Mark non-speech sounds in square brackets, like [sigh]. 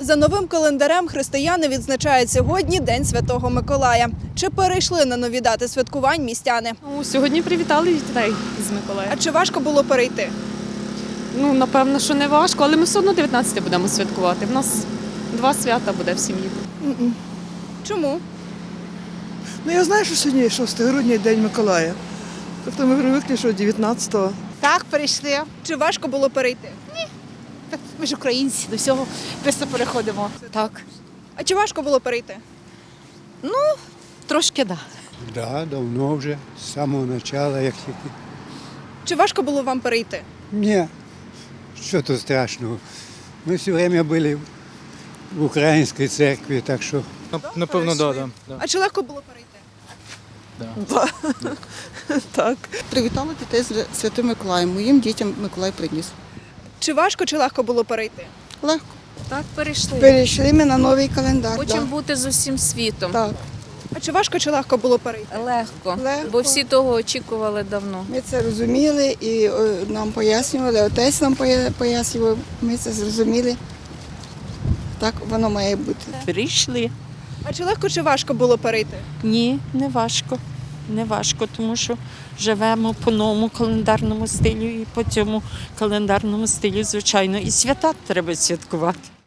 За новим календарем християни відзначають сьогодні День Святого Миколая. Чи перейшли на нові дати святкувань містяни? Ну, сьогодні привітали дітей з Миколаєм. А чи важко було перейти? Ну, напевно, що не важко, але ми все одно 19 будемо святкувати. В нас два свята буде в сім'ї. Чому? Ну я знаю, що сьогодні 6 грудня День Миколая. Тобто ми привикли, що 19-го. Так, перейшли. Чи важко було перейти? Так, Ми ж українці, до всього просто переходимо. Так, А чи важко було перейти? Ну, трошки да. Да, давно вже, з самого початку, як тільки. Чи важко було вам перейти? Ні, що тут страшного. Ми все время були в українській церкві, так що Напевно, да, да, да. А чи легко було перейти? [laughs] Так. Привітала дітей з Святим Миколаєм. Моїм дітям Миколай приніс. Чи важко, чи легко було перейти? Легко. Так, перейшли. Перейшли ми на новий календар. Хочемо бути з усім світом. Так. А чи важко, чи легко було перейти? Легко. Легко. Бо всі того очікували давно. Ми це розуміли і нам пояснювали, отець нам поя- пояснював, ми це зрозуміли. Так воно має бути. Перейшли. А чи легко, чи важко було перейти? Ні, не важко. Не важко, тому що живемо по новому календарному стилю і по цьому календарному стилю, звичайно, і свята треба святкувати.